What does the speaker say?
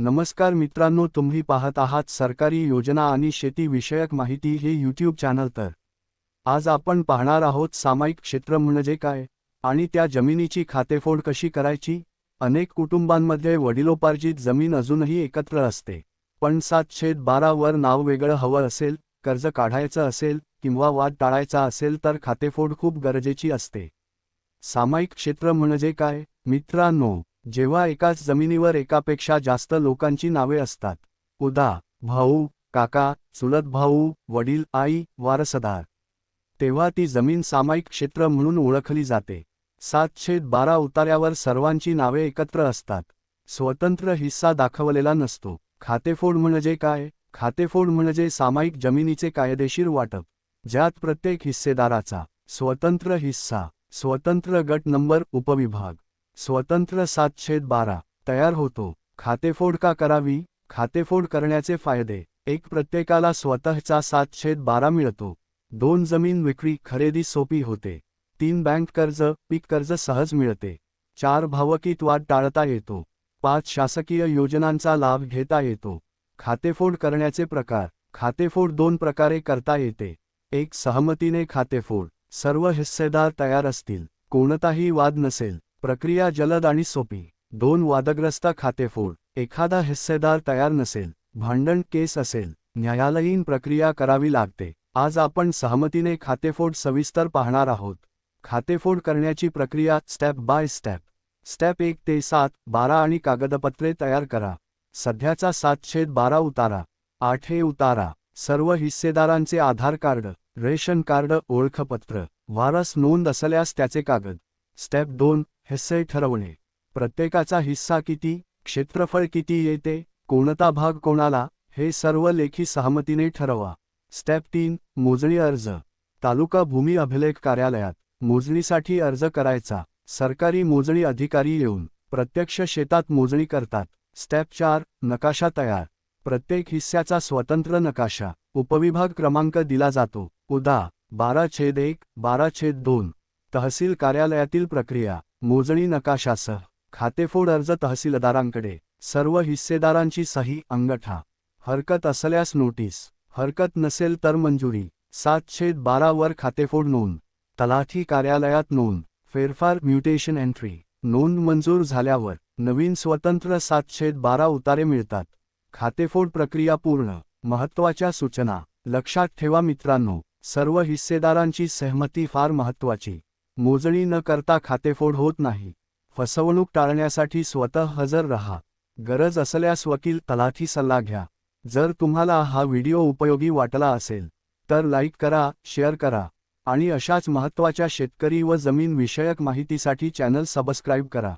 नमस्कार मित्रांनो तुम्ही पाहत आहात सरकारी योजना आणि शेती विषयक माहिती हे यूट्यूब चॅनल तर. आज आपण पाहणार आहोत सामायिक क्षेत्र म्हणजे काय आणि त्या जमिनीची खातेफोड कशी करायची? अनेक कुटुंबांमध्ये वडिलोपार्जित जमीन अजूनही एकत्र असते. पण सात छेद बारा वर नाव वेगळं हवं असेल कर्ज काढायचं असेल किंवा वाद टाळायचा असेल तर खातेफोड खूप गरजेची असते. सामायिक क्षेत्र म्हणजे काय? मित्रांनो जेव्हा एकाच जमिनीवर एकापेक्षा जास्त लोकांची नावे असतात. उदा भाऊ काका चुलत भाऊ वडील आई वारसदार. तेव्हा ती जमीन सामायिक क्षेत्र म्हणून ओळखली जाते. सातशे बारा उतार्यावर सर्वांची नावे एकत्र असतात. स्वतंत्र हिस्सा दाखवलेला नसतो. खातेफोड म्हणजे काय? खातेफोड म्हणजे सामायिक जमिनीचे कायदेशीर वाटप ज्यात प्रत्येक हिस्सेदाराचा स्वतंत्र हिस्सा स्वतंत्र गट नंबर उपविभाग स्वतंत्र सात छेद बारा. तयार होतो. खातेफोड का करावी? खातेफोड करण्याचे फायदे. एक प्रत्येकाला स्वतःचा सात छेद बारा मिळतो. दोन जमीन विक्री खरेदी सोपी होते. तीन बँक कर्ज पीक कर्ज सहज मिळते. चार भावकीत वाद टाळता येतो. पाच शासकीय योजनांचा लाभ घेता येतो. खातेफोड करण्याचे प्रकार. खातेफोड दोन प्रकारे करता येते. एक सहमतीने खातेफोड. सर्व हिस्सेदार तयार असतील. कोणताही वाद नसेल. प्रक्रिया जलद आणि सोपी. दोन वादग्रस्त खातेफोड. एखादा हिस्सेदार तयार नसेल भांडण केस असेल न्यायालयीन प्रक्रिया करावी लागते. आज आपण सहमतीने खातेफोड सविस्तर पाहणार आहोत. खातेफोड करण्याची प्रक्रिया स्टेप बाय स्टेप. स्टेप एक ते सात बारा आणि कागदपत्रे तयार करा. सध्याचा सात छेद बारा उतारा. आठ हे उतारा. सर्व हिस्सेदारांचे आधार कार्ड रेशन कार्ड ओळखपत्र. वारस नोंद असल्यास त्याचे कागद. स्टेप दोन हिस्से ठरवणे. प्रत्येकाचा हिस्सा किती क्षेत्रफळ किती येते कोणता भाग कोणाला हे सर्व लेखी सहमतीने ठरवा. स्टेप तीन मोजणी अर्ज. तालुका भूमी अभिलेख कार्यालयात मोजणीसाठी अर्ज करायचा. सरकारी मोजणी अधिकारी येऊन प्रत्यक्ष शेतात मोजणी करतात. स्टेप चार नकाशा तयार. प्रत्येक हिस्स्याचा स्वतंत्र नकाशा. उपविभाग क्रमांक दिला जातो. उदा. बारा छेद एक बारा छेद दोन. तहसील कार्यालयातील प्रक्रिया मोजणी नकाशासह खातेफोड अर्ज तहसीलदारांकडे सर्व हिस्सेदारांची सही अंगठा हरकत असल्यास नोटीस हरकत नसेल तर मंजुरी सात छेद बारा वर खातेफोड नोंद तलाठी कार्यालयात नोंद फेरफार म्युटेशन एंट्री नोंद मंजूर झाल्यावर नवीन स्वतंत्र सात छेद बारा उतारे मिळतात. खातेफोड प्रक्रिया पूर्ण महत्त्वाच्या सूचना लक्षात ठेवा मित्रांनो सर्व हिस्सेदारांची सहमती फार महत्त्वाची. मोजणी न करता खातेफोड होत नाही. फसवणूक टाळण्यासाठी स्वतः हजर रहा. गरज असल्यास वकील तलाठी सल्ला घ्या. जर तुम्हाला हा व्हिडिओ उपयोगी वाटला असेल तर लाईक करा शेअर करा आणि अशाच महत्त्वाच्या शेतकरी व जमीन विषयक माहितीसाठी चॅनल सबस्क्राईब करा.